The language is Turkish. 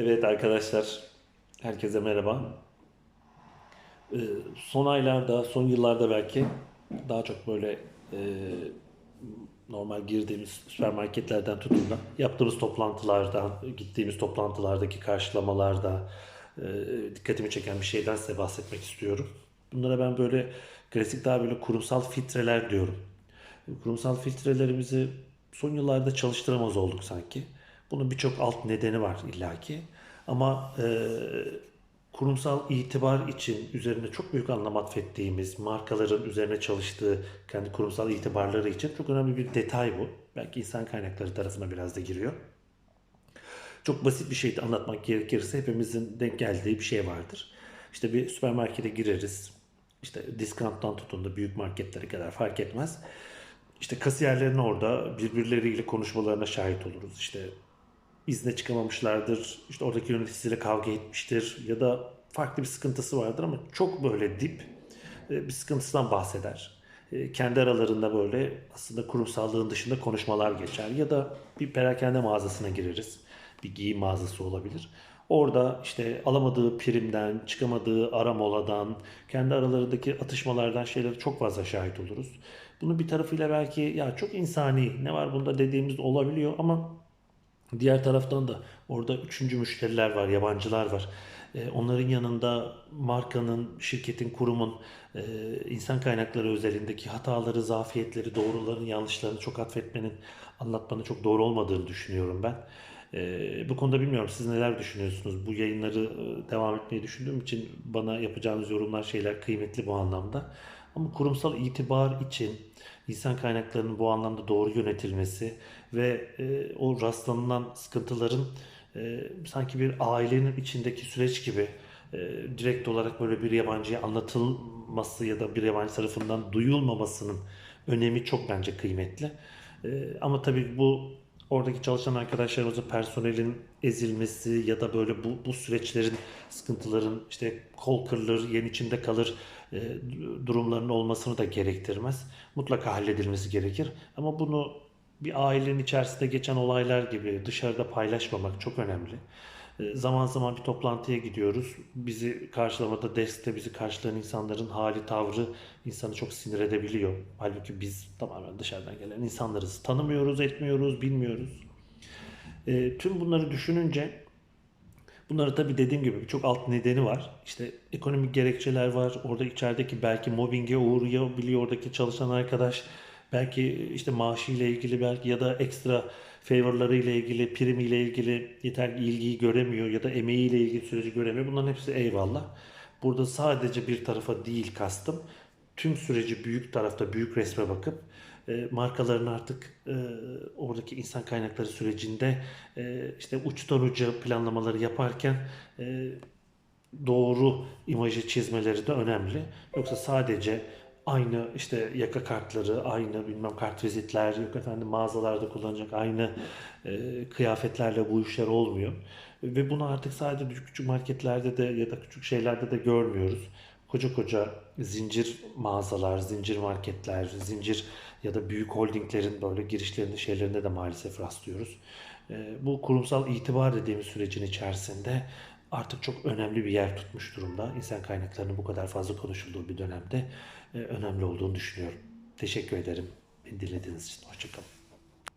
Evet arkadaşlar, herkese merhaba. Ee, son aylarda, son yıllarda belki daha çok böyle e, normal girdiğimiz süpermarketlerden tutun da yaptığımız toplantılardan, gittiğimiz toplantılardaki karşılamalarda e, dikkatimi çeken bir şeyden size bahsetmek istiyorum. Bunlara ben böyle klasik daha böyle kurumsal filtreler diyorum. Kurumsal filtrelerimizi son yıllarda çalıştıramaz olduk sanki. Bunun birçok alt nedeni var illaki. Ama e, kurumsal itibar için üzerine çok büyük anlam atfettiğimiz markaların üzerine çalıştığı kendi kurumsal itibarları için çok önemli bir detay bu. Belki insan kaynakları tarafına biraz da giriyor. Çok basit bir şey de anlatmak gerekirse hepimizin denk geldiği bir şey vardır. İşte bir süpermarkete gireriz. İşte discount'tan tutun da büyük marketlere kadar fark etmez. İşte kasiyerlerin orada birbirleriyle konuşmalarına şahit oluruz. İşte izne çıkamamışlardır. İşte oradaki yöneticisiyle kavga etmiştir ya da farklı bir sıkıntısı vardır ama çok böyle dip e, bir sıkıntısından bahseder. E, Kendi aralarında böyle aslında kurumsallığın dışında konuşmalar geçer ya da bir perakende mağazasına gireriz. Bir giyim mağazası olabilir. Orada işte alamadığı primden, çıkamadığı ara moladan, kendi aralarındaki atışmalardan şeylere çok fazla şahit oluruz. Bunun bir tarafıyla belki ya çok insani ne var bunda dediğimiz olabiliyor ama Diğer taraftan da orada üçüncü müşteriler var, yabancılar var. E, onların yanında markanın, şirketin, kurumun e, insan kaynakları özelindeki hataları, zafiyetleri, doğruların, yanlışlarını çok atfetmenin, anlatmanın çok doğru olmadığını düşünüyorum ben. E, bu konuda bilmiyorum siz neler düşünüyorsunuz? Bu yayınları devam etmeyi düşündüğüm için bana yapacağınız yorumlar, şeyler kıymetli bu anlamda. Ama kurumsal itibar için insan kaynaklarının bu anlamda doğru yönetilmesi ve e, o rastlanılan sıkıntıların e, sanki bir ailenin içindeki süreç gibi e, direkt olarak böyle bir yabancıya anlatılması ya da bir yabancı tarafından duyulmamasının önemi çok bence kıymetli. E, ama tabii bu oradaki çalışan arkadaşlarımızın personelin ezilmesi ya da böyle bu, bu süreçlerin sıkıntıların işte kol kırılır, yen içinde kalır e, durumlarının olmasını da gerektirmez. Mutlaka halledilmesi gerekir. Ama bunu bir ailenin içerisinde geçen olaylar gibi dışarıda paylaşmamak çok önemli. E, zaman zaman bir toplantıya gidiyoruz. Bizi karşılamada, deskte bizi karşılayan insanların hali, tavrı insanı çok sinir edebiliyor. Halbuki biz tamamen dışarıdan gelen insanlarız. Tanımıyoruz, etmiyoruz, bilmiyoruz. E, tüm bunları düşününce Bunları tabii dediğim gibi birçok alt nedeni var. İşte ekonomik gerekçeler var. Orada içerideki belki mobbinge uğrayabiliyor oradaki çalışan arkadaş. Belki işte maaşıyla ilgili belki ya da ekstra favorları ile ilgili, prim ile ilgili yeterli ilgiyi göremiyor ya da emeğiyle ilgili süreci göremiyor. Bunların hepsi eyvallah. Burada sadece bir tarafa değil kastım. Tüm süreci büyük tarafta büyük resme bakıp e, markaların artık e, oradaki insan kaynakları sürecinde e, işte uçtan uca planlamaları yaparken e, doğru imajı çizmeleri de önemli. Yoksa sadece aynı işte yaka kartları, aynı bilmem kart vizitler, yok efendim mağazalarda kullanacak aynı e, kıyafetlerle bu işler olmuyor. Ve bunu artık sadece küçük küçük marketlerde de ya da küçük şeylerde de görmüyoruz. Koca koca zincir mağazalar, zincir marketler, zincir ya da büyük holdinglerin böyle girişlerinde şeylerinde de maalesef rastlıyoruz. E, bu kurumsal itibar dediğimiz sürecin içerisinde artık çok önemli bir yer tutmuş durumda. İnsan kaynaklarının bu kadar fazla konuşulduğu bir dönemde e, önemli olduğunu düşünüyorum. Teşekkür ederim beni dinlediğiniz için. Hoşçakalın.